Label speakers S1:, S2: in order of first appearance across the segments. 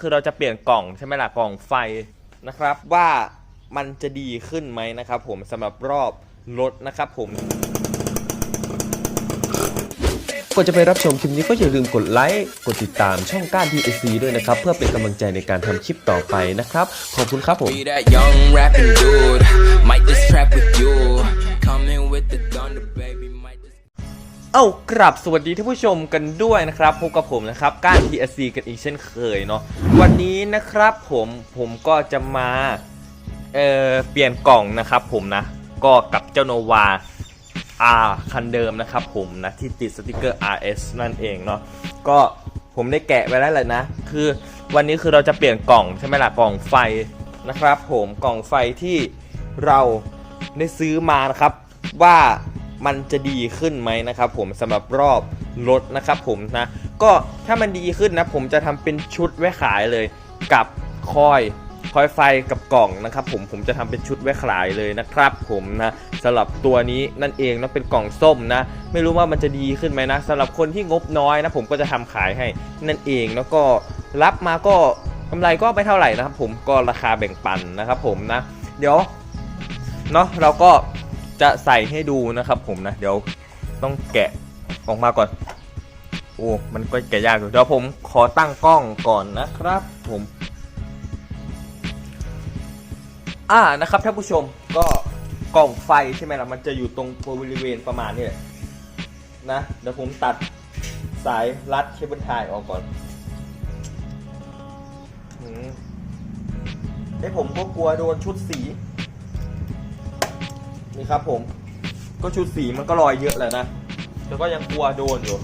S1: คือเราจะเปลี่ยนกล่องใช่ไหมล่ะกล่องไฟนะครับ ว่ามันจะดีขึ้นไหมนะครับ ผมสำหรับรอบรถนะครับ ผม
S2: ก่อนจะไปรับชมคลิปนี้ก็อย่าลืมกดไลค์ กดติดตามช่องก้าน TSC ด้วยนะครับ เพื่อเป็นกำลังใจในการทำคลิปต่อไปนะครับ ขอบคุณครับผม
S3: Be that young rapping dude. Might just trap with you. Coming with the thunder, baby. Might just.
S1: เอ้ากราบสวัสดีท่านผู้ชมกันด้วยนะครับพบกับผมนะครับก้าน TSC กันอีกเช่นเคยเนาะวันนี้นะครับผมผมก็จะมาเอ่อเปลี่ยนกล่องนะครับผมนะก็กับเจ้าโนวา R คันเดิมนะครับผมนะที่ติดสติกเกอร์ RS นั่นเองเนาะก็ผมได้แกะไว้แล้วแหละนะ คือวันนี้คือเราจะเปลี่ยนกล่องใช่ไหมล่ะกล่องไฟนะครับ ผมกล่องไฟที่เราได้ซื้อมานะครับว่า มันจะดีขึ้นไหมนะครับผมสำหรับรอบรถนะครับผมนะก็ถ้ามันดีขึ้นนะผมจะทำเป็นชุดไว้ขายเลยกับคอยคอยไฟกับกล่องนะครับผมผมจะทำเป็นชุดไว้ขายเลยนะครับ ผมนะสำหรับตัวนี้นั่นเองนะเป็นกล่องส้มนะ ไม่รู้ว่ามันจะดีขึ้นไหมนะสำหรับคนที่งบน้อยนะ ผมก็จะทำขายให้นั่นเองแล้วก็รับมาก็กำไรก็ไม่เท่าไหร่นะครับ ผมก็ราคาแบ่งปันนะครับ ผมนะ เดี๋ยวเนาะเราก็ จะใส่ให้ดูนะครับผมนะ เดี๋ยวต้องแกะออกมาก่อน โอ้ มันก็แกะยากอยู่เดี๋ยวผมขอตั้งกล้องก่อนนะครับ ผมอ่านะครับท่านผู้ชมก็กล่องไฟใช่ไหมล่ะมันจะอยู่ตรงบริเวณประมาณนี้แหละนะเดี๋ยวผมตัดสายรัดเคเบิลไทยออกก่อนไอ้ผมก็กลัวโดนชุดสี นี่ครับผม ก็ชุดสีมันก็รอยเยอะแหละนะแต่ก็ยังกลัวโดนอยู่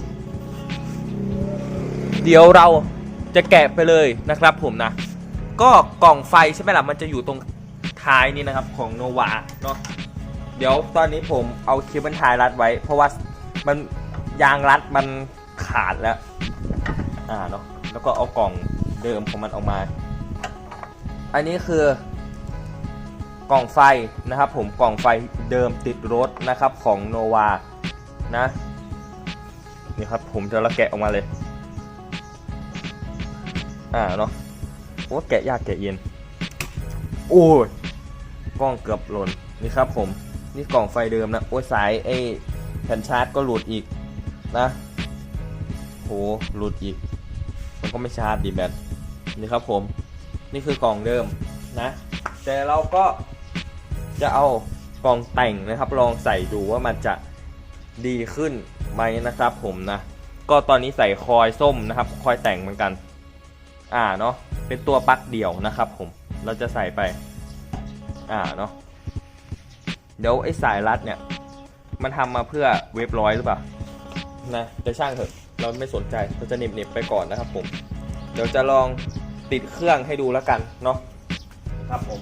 S1: เดี๋ยวเราจะแกะไปเลยนะครับผมนะ ก็กล่องไฟใช่ไหมล่ะ มันจะอยู่ตรงท้ายนี่นะครับของโนวาเนาะ เดี๋ยวตอนนี้ผมเอาเคเบิลไทยรัดไว้ เพราะว่ามันยางรัดมันขาดแล้ว อ่าเนาะ แล้วก็เอากล่องเดิมของมันออกมา อันนี้คือ กล่องไฟนะครับผมกล่องไฟเดิมติดรถนะครับของโนวานะนี่ครับผมจะละแกะออกมาเลย อ่าเนาะโอ้แกะยากแกะเย็น โอ้ยกล้องเกือบหล่นนี่ครับผมนี่กล่องไฟเดิมนะโอ้ยสายไอ้แผ่นชาร์จก็หลุดอีกนะโหหลุดอีก มันก็ไม่ชาร์จดีแบตนี่ครับผม นี่คือกล่องเดิมนะ แต่เราก็ จะเอากล่องแต่งนะครับ ลองใส่ดูว่ามันจะดีขึ้นไหมนะครับ ผมนะ ก็ตอนนี้ใส่คอยส้มนะครับ คอยแต่งเหมือนกัน อ่าเนาะเป็นตัวปลั๊กเดี่ยวนะครับ ผมเราจะใส่ไป อ่าเนาะเดี๋ยวไอ้สายรัดเนี่ย มันทำมาเพื่อเว็บร้อยหรือเปล่านะแต่ช่างเถอะเราไม่สนใจเราจะเหน็บๆไปก่อนนะครับ ผม เดี๋ยวจะลองติดเครื่องให้ดูแล้วกันเนาะครับผม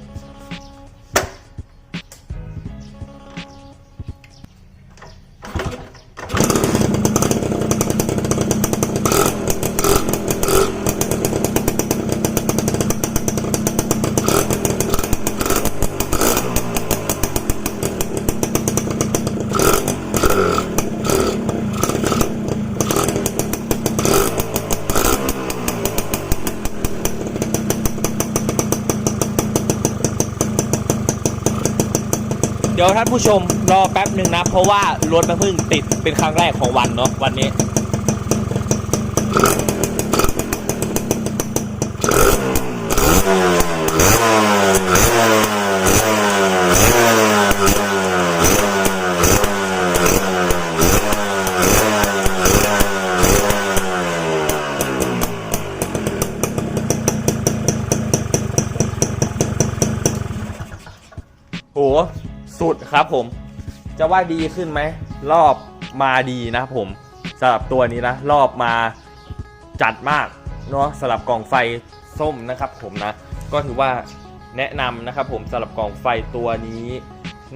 S1: ดี๋ยวท่านผู้ชมรอแป๊บหนึ่งนะ เพราะว่ารถมันเพิ่งติดเป็นครั้งแรกของวันเนาะวันนี้โห สุดครับผม จะว่าดีขึ้นไหม รอบมาดีนะผมสำหรับตัวนี้นะ รอบมาจัดมากเนาะสำหรับกล่องไฟส้มนะครับผมนะ ก็ถือว่าแนะนำนะครับผมสำหรับกล่องไฟตัวนี้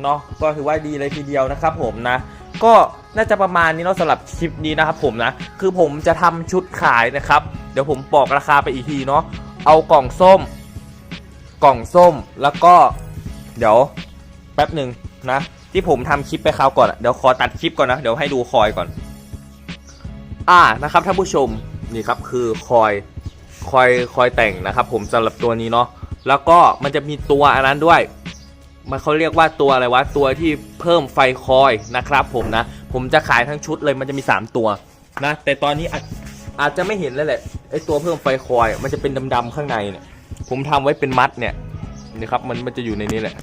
S1: เนาะก็ถือว่าดีเลยทีเดียวนะครับผมนะ ก็น่าจะประมาณนี้เนาะสำหรับคลิปนี้นะครับผมนะ คือผมจะทำชุดขายนะครับ เดี๋ยวผมบอกราคาไปอีกทีเนาะเอากล่องส้ม กล่องส้มแล้วก็ เดี๋ยว แป๊บหนึ่งนะ ที่ผมทำคลิปไปคราวก่อนเดี๋ยวขอตัดคลิปก่อนนะ เดี๋ยวให้ดูคอยก่อน อ่านะครับท่านผู้ชมนี่ครับคือคอยคอยคอยแต่งนะครับผมสำหรับตัวนี้เนาะแล้วก็มันจะมีตัวอันนั้นด้วย มันเขาเรียกว่าตัวอะไรวะตัวที่เพิ่มไฟคอยนะครับ ผมนะ ผมจะขายทั้งชุดเลยมันจะมี 3 ตัวนะ แต่ตอนนี้อาจอาจจะไม่เห็นแล้วแหละไอตัวเพิ่มไฟคอย มันจะเป็นดำๆข้างในเนี่ยผมทำไว้เป็นมัดเนี่ยนี่ครับมันมันจะอยู่ในนี้แหละ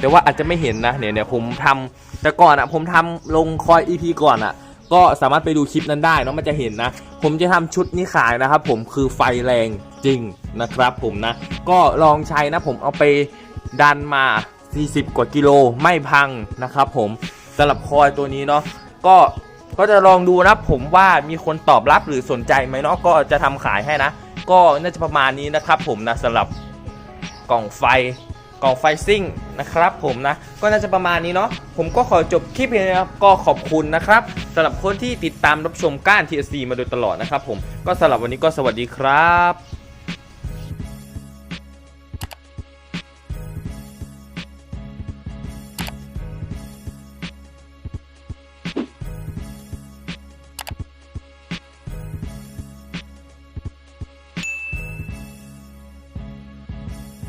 S1: แต่ว่าอาจจะไม่เห็นนะเนี่ยเนี่ยผมทำแต่ก่อนอะ่ะผมทำลงคอย EP ก่อนอะ่ะ ก็สามารถไปดูคลิปนั้นได้เนาะมันจะเห็นนะ ผมจะทำชุดนี้ขายนะครับ ผมคือไฟแรงจริงนะครับ ผมนะ ก็ลองใช้นะผมเอาไปดันมา 40 กว่ากิโลไม่พังนะครับผมสำหรับคอยตัวนี้เนาะก็ก็จะลองดูนะผมว่ามีคนตอบรับหรือสนใจไหมเนาะก็จะทำขายให้นะ ก็น่าจะประมาณนี้นะครับ ผมนะสำหรับกล่องไฟกล่องไฟซิ่ง นะครับผมนะ ก็น่าจะประมาณนี้เนาะผมก็ขอจบคลิปนี้นะครับก็ขอบคุณนะครับสำหรับคนที่ติดตามรับชมก้าน TSC มาโดยตลอดนะครับผมก็สำหรับวันนี้ก็สวัสดีครับ